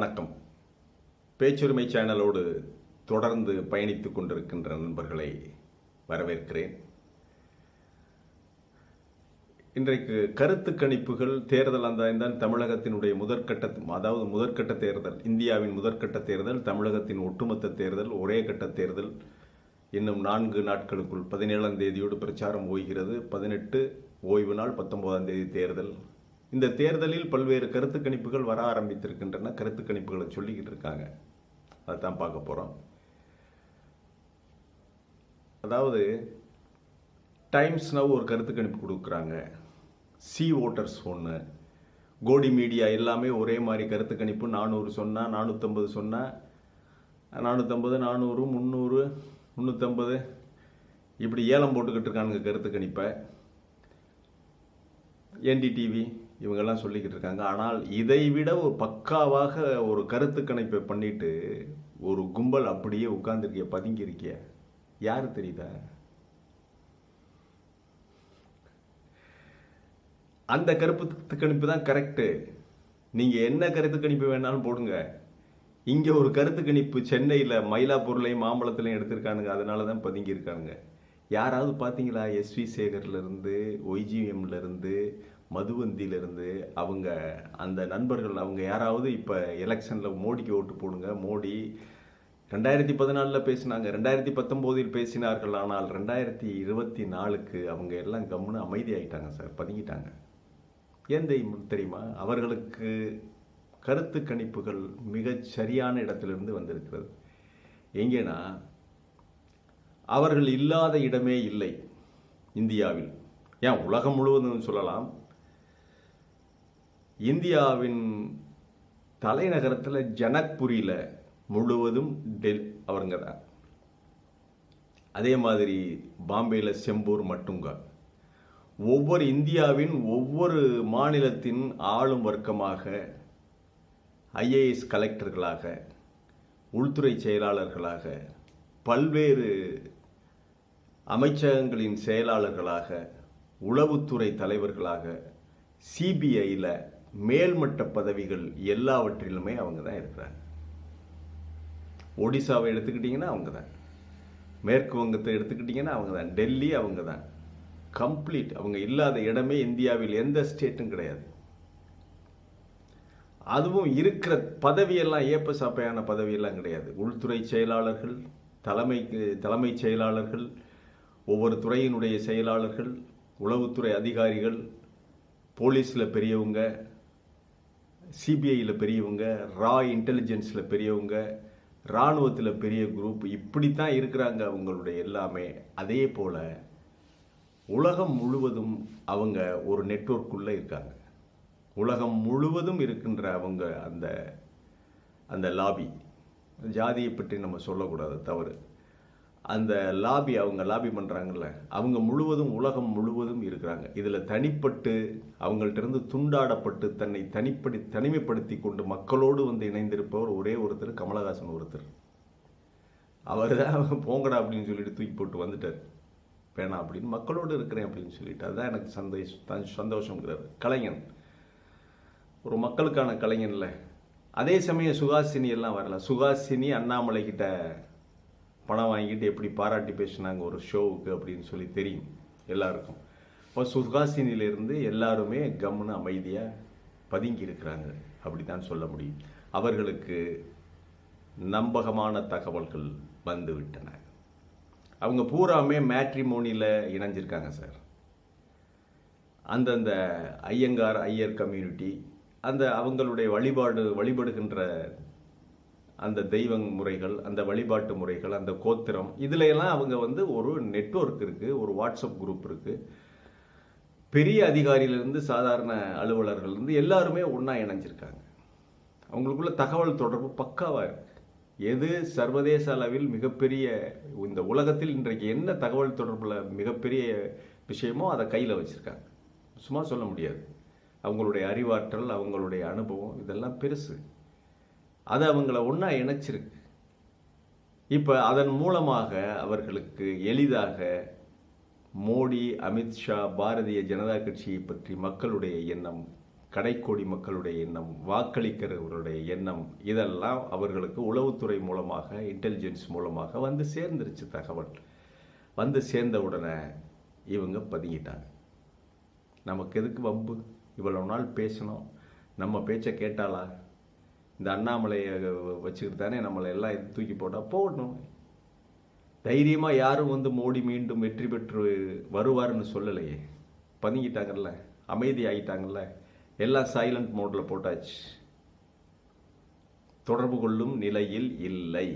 வணக்கம். பேச்சுரிமை சேனலோடு தொடர்ந்து பயணித்துக் கொண்டிருக்கின்ற நண்பர்களை வரவேற்கிறேன். இன்றைக்கு கருத்து கணிப்புகள் தேர்தல் அந்த தமிழகத்தினுடைய முதற்கட்ட அதாவது முதற்கட்ட தேர்தல் இந்தியாவின் முதற்கட்ட தேர்தல் தமிழகத்தின் ஒட்டுமொத்த தேர்தல் ஒரே கட்ட தேர்தல். இன்னும் நான்கு நாட்களுக்குள் பதினேழாம் தேதியோடு பிரச்சாரம் ஓய்கிறது. பதினெட்டு ஓய்வு நாள் பத்தொன்பதாம் தேதி தேர்தல். இந்த தேர்தலில் பல்வேறு கருத்து கணிப்புகள் வர ஆரம்பித்திருக்கின்றன. கருத்து கணிப்புகளை சொல்லிக்கிட்டு இருக்காங்க. அதுதான் பார்க்க போகிறோம் அதாவது டைம்ஸ் நவ் ஒரு கருத்து கணிப்பு கொடுக்குறாங்க. சி ஓட்டர்ஸ் ஒன்று கோடி மீடியா எல்லாமே ஒரே மாதிரி கருத்து கணிப்பு. நானூறு சொன்னால் நானூற்றம்பது சொன்னால் நானூற்றம்பது நானூறு முந்நூறு முந்நூற்றம்பது இப்படி ஏலம் போட்டுக்கிட்டு இருக்கானுங்க கருத்து கணிப்பை. என்டிடிவி இவங்கெல்லாம் சொல்லிக்கிட்டு இருக்காங்க. ஆனால் இதை விட ஒரு பக்காவாக ஒரு கருத்து கணிப்பை பண்ணிட்டு ஒரு கும்பல் அப்படியே உட்கார்ந்துருக்கிய பதுங்கியிருக்கிய யார் தெரியுதா? அந்த கருத்து கணிப்பு தான் கரெக்டு நீங்கள் என்ன கருத்து கணிப்பு வேணாலும் போடுங்க. இங்கே ஒரு கருத்து கணிப்பு சென்னையில் மயிலாப்பூர்லையும் மாம்பழத்துலையும் எடுத்திருக்கானுங்க. அதனால தான் பதுங்கியிருக்கானுங்க. யாராவது பார்த்தீங்களா? எஸ்வி சேகர்லேருந்து ஒய்ஜிஎம்லேருந்து மதுவந்தியிலிருந்து அவங்க அந்த நண்பர்கள் அவங்க யாராவது இப்போ எலெக்ஷனில் மோடிக்கு ஓட்டு போடுங்க மோடி ரெண்டாயிரத்தி பதினாலில் பேசினாங்க ரெண்டாயிரத்தி பத்தொம்போதில் பேசினார்கள் ஆனால் ரெண்டாயிரத்தி இருபத்தி நாலுக்கு அவங்க எல்லாம் கம்முன்னு அமைதியாயிட்டாங்க சார் பதுங்கிட்டாங்க. ஏன் தெரியுமா? அவர்களுக்கு கருத்து கணிப்புகள் மிகச் சரியான இடத்திலிருந்து வந்திருக்கிறது. எங்கேனா அவர்கள் இல்லாத இடமே இல்லை இந்தியாவில். ஏன் உலகம் முழுவதும் சொல்லலாம்? இந்தியாவின் தலைநகரத்தில் ஜனக்புரியில் முழுவதும் டெல் அவருங்க தான் அதே மாதிரி பாம்பேயில் செம்பூர் மட்டுங்க. ஒவ்வொரு இந்தியாவின் ஒவ்வொரு மாநிலத்தின் ஆளும் வர்க்கமாக ஐஏஎஸ் கலெக்டர்களாக உள்துறை செயலாளர்களாக பல்வேறு அமைச்சகங்களின் செயலாளர்களாக உளவுத்துறை தலைவர்களாக சிபிஐயில் மேல்மட்ட பதவிகள் எல்லாவற்றிலுமே அவங்க தான் இருக்கிறாங்க. ஒடிசாவை எடுத்துக்கிட்டிங்கன்னா அவங்க தான் மேற்கு வங்கத்தை எடுத்துக்கிட்டிங்கன்னா அவங்க தான் டெல்லி அவங்க தான் கம்ப்ளீட். அவங்க இல்லாத இடமே இந்தியாவில் எந்த ஸ்டேட்டும் கிடையாது. அதுவும் இருக்கிற பதவியெல்லாம் ஏப்ப சாப்பையான பதவியெல்லாம் கிடையாது. உள்துறை செயலாளர்கள் தலைமைக்கு தலைமைச் செயலாளர்கள் ஒவ்வொரு துறையினுடைய செயலாளர்கள் உளவுத்துறை அதிகாரிகள் போலீஸில் பெரியவங்க சிபிஐயில் பெரியவங்க ரா இன்டெலிஜென்ஸில் பெரியவங்க இராணுவத்தில் பெரிய குரூப் இப்படித்தான் இருக்கிறாங்க அவங்களுடைய எல்லாமே. அதே போல் உலகம் முழுவதும் அவங்க ஒரு நெட்ஒர்க்குள்ளே இருக்காங்க. உலகம் முழுவதும் இருக்கின்ற அவங்க அந்த அந்த லாபி ஜாதியை பற்றி நம்ம சொல்லக்கூடாது தவறு. அந்த லாபி அவங்க லாபி பண்ணுறாங்கல்ல அவங்க முழுவதும் உலகம் முழுவதும் இருக்கிறாங்க. இதில் தனிப்பட்டு அவங்கள்ட்ட துண்டாடப்பட்டு தன்னை தனிப்படி தனிமைப்படுத்தி கொண்டு மக்களோடு வந்து இணைந்திருப்பவர் ஒரே ஒருத்தர் கமலஹாசன் ஒருத்தர். அவர் தான் போங்கடா அப்படின்னு சொல்லிட்டு தூக்கி போட்டு வந்துட்டார். வேணாம் அப்படின்னு மக்களோடு இருக்கிறேன் அப்படின்னு சொல்லிட்டு அதுதான் எனக்கு சந்தோஷம் சந்தோஷங்கிறார் கலைஞன். ஒரு மக்களுக்கான கலைஞன்ல. அதே சமயம் சுகாசினி எல்லாம் வரல. சுகாசினி அண்ணாமலை கிட்ட பணம் வாங்கிட்டு எப்படி பாராட்டி பேசினாங்க ஒரு ஷோவுக்கு அப்படின்னு சொல்லி தெரியும் எல்லாருக்கும். இப்போ சுகாசினியிலிருந்து எல்லாருமே கம்னு அமைதியாக பதுங்கி இருக்கிறாங்க. அப்படி தான் சொல்ல முடியும். அவர்களுக்கு நம்பகமான தகவல்கள் வந்து விட்டன. அவங்க பூராமே மேட்ரிமோனியில் இணைஞ்சிருக்காங்க சார். அந்தந்த ஐயங்கார் ஐயர் கம்யூனிட்டி அந்த அவங்களுடைய வழிபாடு வழிபடுகின்ற அந்த தெய்வ முறைகள் அந்த வழிபாட்டு முறைகள் அந்த கோத்திரம் இதில் எல்லாம் அவங்க வந்து ஒரு நெட்ஒர்க் இருக்குது ஒரு வாட்ஸ்அப் குரூப் இருக்குது பெரிய அதிகாரியிலேருந்து சாதாரண அலுவலர்கள்லேருந்து எல்லாருமே ஒன்றா இணைஞ்சிருக்காங்க. அவங்களுக்குள்ள தகவல் தொடர்பு பக்காவாக இருக்குது எது சர்வதேச அளவில் மிகப்பெரிய இந்த உலகத்தில் இன்றைக்கு என்ன தகவல் தொடர்பில் மிகப்பெரிய விஷயமோ அதை கையில் வச்சுருக்காங்க. சும்மா சொல்ல முடியாது. அவங்களுடைய அறிவாற்றல் அவங்களுடைய அனுபவம் இதெல்லாம் பெருசு. அது அவங்கள ஒன்றா இணைச்சிருக்கு. இப்போ அதன் மூலமாக அவர்களுக்கு எளிதாக மோடி அமித்ஷா பாரதிய ஜனதா கட்சியை பற்றி மக்களுடைய எண்ணம் கடைக்கோடி மக்களுடைய எண்ணம் வாக்களிக்கிறவர்களுடைய எண்ணம் இதெல்லாம் அவர்களுக்கு உளவுத்துறை மூலமாக இன்டெலிஜென்ஸ் மூலமாக வந்து சேர்ந்துருச்சு தகவல். வந்து சேர்ந்த உடனே இவங்க பதுங்கிட்டாங்க. நமக்கு எதுக்கு வம்பு? இவ்வளவு நாள் பேசணும். நம்ம பேச்சை கேட்டாளா இந்த அண்ணாமலையை வச்சுக்கிட்டு தானே நம்மளை எல்லாம் தூக்கி போட்டால் போடணும். தைரியமாக யாரும் வந்து மோடி மீண்டும் வெற்றி பெற்று வருவார்னு சொல்லலையே. பதுங்கிட்டாங்கல்ல அமைதி ஆகிட்டாங்கல்ல எல்லாம் சைலண்ட் மோடில் போட்டாச்சு. தொடர்பு கொள்ளும் நிலையில் இல்லை.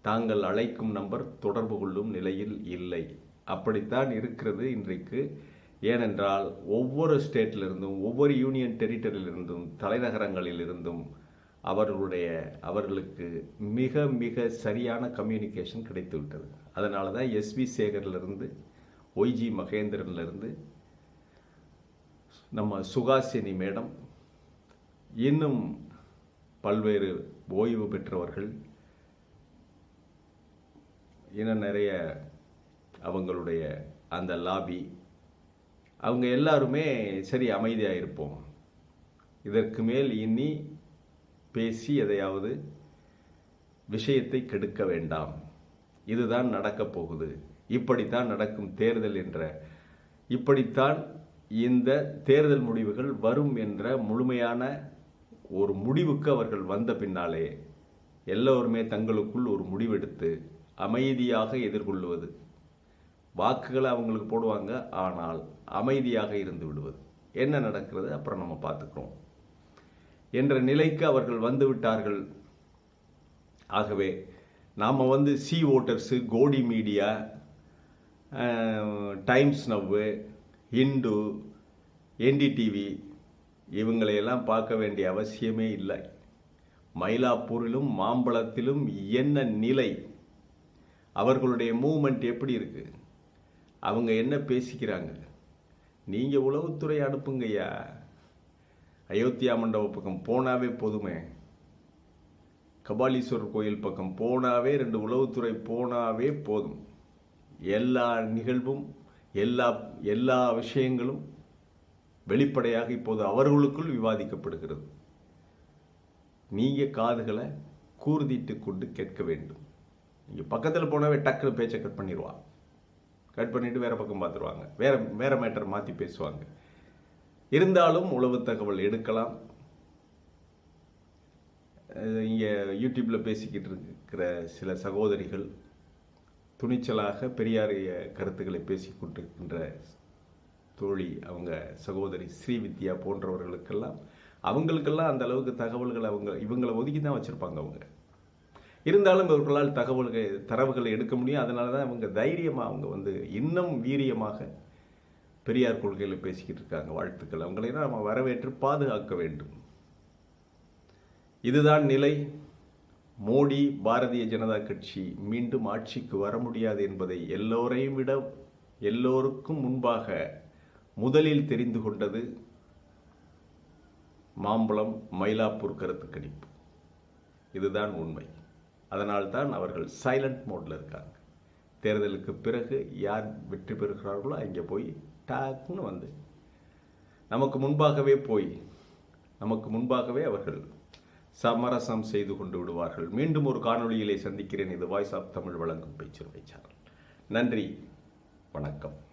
தாங்கள் அழைக்கும் நம்பர் தொடர்பு கொள்ளும் நிலையில் இல்லை. அப்படித்தான் இருக்கிறது இன்றைக்கு. ஏனென்றால் ஒவ்வொரு ஸ்டேட்டிலிருந்தும் ஒவ்வொரு யூனியன் டெரிட்டரியிலிருந்தும் தலைநகரங்களிலிருந்தும் அவர்களுடைய அவர்களுக்கு மிக மிக சரியான கம்யூனிகேஷன் கிடைத்துவிட்டது. அதனால தான் எஸ்வி சேகர்லேருந்து ஒய்ஜி மகேந்திரன்லேருந்து நம்ம சுகாசினி மேடம் இன்னும் பல்வேறு ஓய்வு பெற்றவர்கள் இன்னும் நிறைய அவங்களுடைய அந்த லாபி அவங்க எல்லாருமே சரி அமைதியாக இருப்போம் இதற்கு மேல் இனி பேசி எதையாவது விஷயத்தை கெடுக்க வேண்டாம். இதுதான் நடக்கப் போகுது. இப்படித்தான் நடக்கும் தேர்தல் என்ற இப்படித்தான் இந்த தேர்தல் முடிவுகள் வரும் என்ற முழுமையான ஒரு முடிவுக்கு அவர்கள் வந்த பின்னாலே எல்லோருமே தங்களுக்குள் ஒரு முடிவெடுத்து அமைதியாக எதிர்கொள்வது வாக்குகளை அவங்களுக்கு போடுவாங்க. ஆனால் அமைதியாக இருந்து விடுவது. என்ன நடக்கிறது? அப்புறம் நம்ம பார்த்துக்கிறோம். என்ற நிலைக்கு அவர்கள் வந்து விட்டார்கள். ஆகவே நாம் வந்து சி ஓட்டர்ஸு கோடி media Times Now Hindu NDTV இவங்களையெல்லாம் பார்க்க வேண்டிய அவசியமே இல்லை. மயிலாப்பூரிலும் மாம்பழத்திலும் என்ன நிலை? அவர்களுடைய மூமெண்ட் எப்படி இருக்குது அவங்க என்ன பேசிக்கிறாங்க? நீங்கள் உளவுத்துறை அனுப்புங்கய்யா. அயோத்தியா மண்டப பக்கம் போனாவே போதுமே. கபாலீஸ்வரர் கோயில் பக்கம் போனாவே ரெண்டு உளவுத்துறை போனாவே போதும். எல்லா நிகழ்வும் எல்லா எல்லா விஷயங்களும் வெளிப்படையாக இப்போது அவர்களுக்குள் விவாதிக்கப்படுகிறது. நீங்கள் காதுகளை கூர்திட்டு கொண்டு கேட்க வேண்டும். நீங்கள் பக்கத்தில் போனாவே டக்குனு பேச்சை கட் பண்ணிடுவான் கட் பண்ணிட்டு வேற பக்கம் பார்த்துருவாங்க வேற வேற மேட்டர் மாற்றி பேசுவாங்க. இருந்தாலும் உளவு தகவல் எடுக்கலாம். இங்கே யூடியூப்பில் பேசிக்கிட்டு இருக்கிற சில சகோதரிகள் துணிச்சலாக பெரியாரிய கருத்துக்களை பேசி கொண்டிருக்கின்ற தோழி அவங்க சகோதரி ஸ்ரீவித்யா போன்றவர்களுக்கெல்லாம் அவங்களுக்கெல்லாம் அந்த அளவுக்கு தகவல்கள் அவங்க இவங்களை ஒதுக்கி தான் வச்சுருப்பாங்க அவங்க. இருந்தாலும் இவர்களால் தகவல்கள் தரவுகளை எடுக்க முடியும். அதனால தான் அவங்க தைரியமாக அவங்க வந்து இன்னும் வீரியமாக பெரியார் கொள்கையில் பேசிக்கிட்டு இருக்காங்க. வாழ்த்துக்கள். அவங்களை தான் நம்ம வரவேற்று பாதுகாக்க வேண்டும். இதுதான் நிலை. மோடி பாரதிய ஜனதா கட்சி மீண்டும் ஆட்சிக்கு வர முடியாது என்பதை எல்லோரையும் விட எல்லோருக்கும் முன்பாக முதலில் தெரிந்து கொண்டது மாம்பழம் மயிலாப்பூர் கருத்து கணிப்பு. இதுதான் உண்மை. அதனால்தான் அவர்கள் சைலண்ட் மோடில் இருக்காங்க. தேர்தலுக்கு பிறகு யார் வெற்றி பெறுகிறார்களோ அங்கே போய் டாக்னு வந்து நமக்கு முன்பாகவே போய் நமக்கு முன்பாகவே அவர்கள் சமரசம் செய்து கொண்டு விடுவார்கள். மீண்டும் ஒரு காணொளியிலே சந்திக்கிறேன். இது வாய்ஸ் ஆஃப் தமிழ் வழங்கும் பேச்சு சேனல் நன்றி. வணக்கம்.